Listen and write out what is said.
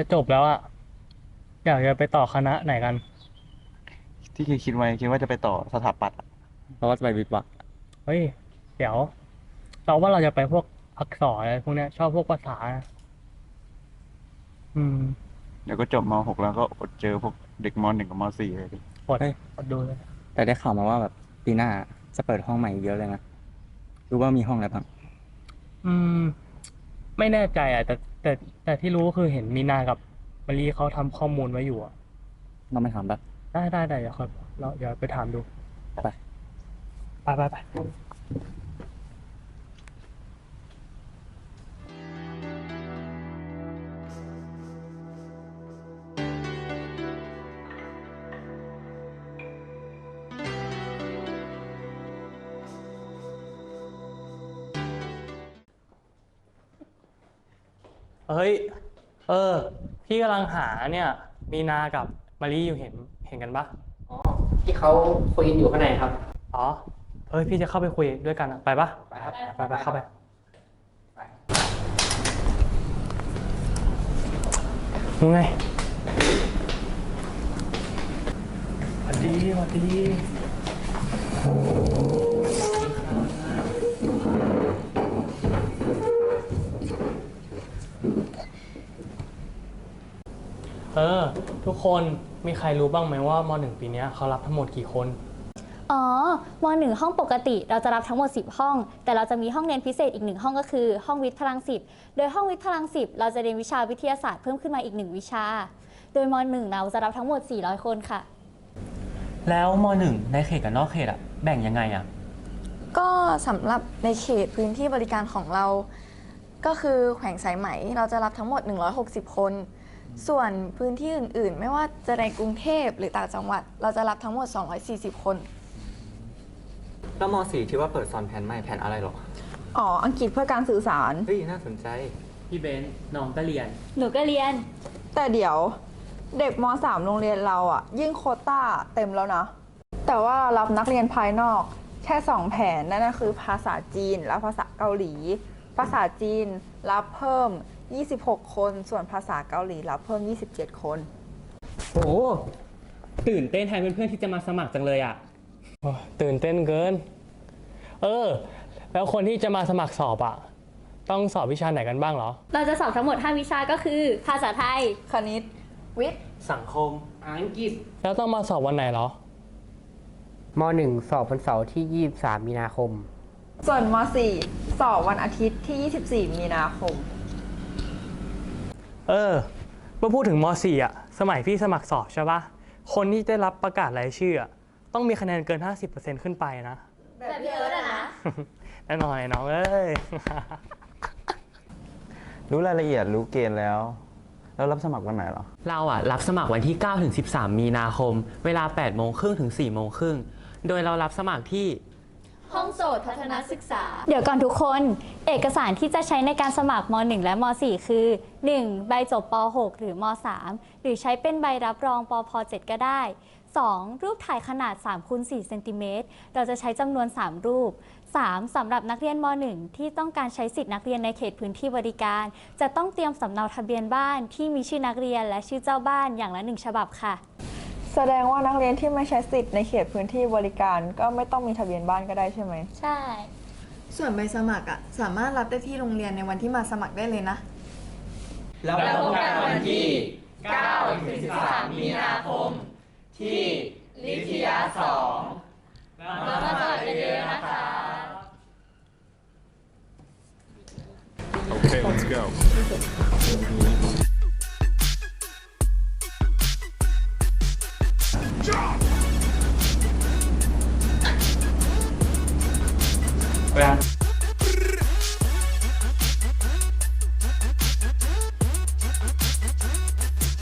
จะจบแล้วอะอยากจะไปต่อคณะไหนกันที่คิดคิดไว้คิดว่าจะไปต่อสถาปัตย์อะเพราะว่าจะไปวิทย์วะเฮ้ยเดี๋ยวเราว่าเราจะไปพวกอักษรอะไรพวกเนี้ย ชอบพวกภาษานะอืมเดี๋ยวก็จบม .6 แล้วก็อดเจอพวกเด็กม .1 กับม .4 เลยดิอดอดดูเลยแต่ได้ข่าวมาว่าแบบปีหน้าจะเปิดห้องใหม่อีกเยอะเลยนะรู้ว่ามีห้องอะไรบ้างอืม ไม่แน่ใจอะแต่ แต่แต่ที่รู้คือเห็นมีนากับมารีเขาทำข้อมูลไว้อยู่อะเราไม่ถามแบบ ได้ได้ได้เดี๋ยวค่อยเราเดี๋ยวไปถามดูไป ไปไปไป เฮ้ย เออ พี่กำลังหาเนี่ย มีนากับมารีอยู่เห็น เห็นกันปะอ๋อที่เขาคุยกันอยู่ข้างในครับ อ๋อ เฮ้ย พี่จะเข้าไปคุยด้วยกันอะไปปะไปครับไปไปเข้าไป มึงไงสวัสดีสวัสดี เออ ทุกคนมีใครรู้บ้างไหมว่ามหนึ่งปีเนี้ยเขารับทั้งหมดกี่คน อ๋อมหนึ่งห้องปกติเราจะรับทั้งหมด 10 ห้อง แต่เราจะมีห้องเรียนพิเศษอีกหนึ่งห้องก็คือ ห้องวิทย์พลังสิบโดยห้องวิทย์พลังสิบเราจะเรียนวิชาวิทยาศาสตร์เพิ่มขึ้นมาอีกหนึ่งวิชา โดยมหนึ่งเราจะรับทั้งหมด 400 คนค่ะ แล้วมหนึ่งในเขตกับนอกเขตอะแบ่งยังไงอะก็สำหรับในเขตพื้นที่บริการของเรา ก็คือแขวงสายไหมเราจะรับทั้งหมด 160 คน ส่วนพื้นที่อื่น ๆ ไม่ว่าจะในกรุงเทพหรือต่างจังหวัด เราจะรับทั้งหมด 240 คน แล้วมสี่ที่ว่าเปิดสอนแผนใหม่แผนอะไรหรออ๋อ อังกฤษเพื่อการสื่อสาร เฮ้ยน่าสนใจ พี่เบนซ์น้องก็เรียน หนูก็เรียน แต่เดี๋ยวเด็กม .3 โรงเรียนเราอะยิ่งโควต้าเต็มแล้วนะ แต่ว่าเรารับนักเรียนภายนอกแค่ 2 แผนนั่นก็คือภาษาจีนและภาษาเกาหลี ภาษาจีนรับเพิ่ม 26 คน ส่วนภาษาเกาหลีรับเพิ่ม 27 คนโหตื่นเต้นแทนเพื่อนๆที่จะมาสมัครจังเลยอะ โอ้ยตื่นเต้นเกิน เออ แล้วคนที่จะมาสมัครสอบอะต้องสอบวิชาไหนกันบ้างเหรอ เราจะสอบทั้งหมด 5 วิชาก็คือ ภาษาไทย คณิต วิทย์ สังคม อังกฤษ แล้วต้องมาสอบวันไหนเหรอ ม .1 สอบวันเสาร์ที่ 23 มีนาคม ส่วนม .4 สอบวันอาทิตย์ที่ 24 มีนาคม เออเมื่อพูดถึงม .4 อะสมัยพี่สมัครสอบใช่ปะคนที่ได้รับประกาศรายชื่ออะต้องมีคะแนนเกิน 50%ขึ้นไปนะ แบบเยอะนะ แน่นอนน้องเอ้ย รู้รายละเอียดรู้เกณฑ์แล้ว แล้วรับสมัครวันไหนเหรอ เราอะรับสมัครวันที่ 9 ถึง 13 มีนาคม เวลา 8 โมงครึ่งถึง 4 โมงครึ่ง โดยเรารับสมัครที่ ห้องโสตพัฒนศึกษา เดี๋ยวก่อนทุกคน เอกสารที่จะใช้ในการสมัครม .1 และม .4 คือ 1. ใบจบป .6 หรือม .3 หรือใช้เป็นใบรับรองปพ .7 ก็ได้ 2. รูปถ่ายขนาด3คูณ4เซนติเมตรเราจะใช้จำนวน 3 รูป 3. สำหรับนักเรียนม .1 ที่ต้องการใช้สิทธินักเรียนในเขตพื้นที่บริการ จะต้องเตรียมสำเนาทะเบียนบ้านที่มีชื่อนักเรียนและชื่อเจ้าบ้านอย่างละหนึ่งฉบับค่ะ แสดงว่านักเรียนที่ไม่ใช้สิทธิ์ในเขตพื้นที่บริการ ก็ไม่ต้องมีทะเบียนบ้านก็ได้ใช่ไหม ใช่ ส่วนใบสมัครอะสามารถรับได้ที่โรงเรียนในวันที่มาสมัครได้เลยนะ แล้วพบกันวันที่ 9 ถึง 13 มีนาคม ที่ลิทยา2แล้วมาสมัครเยอะๆนะคะ Okay, let's go. 会啊。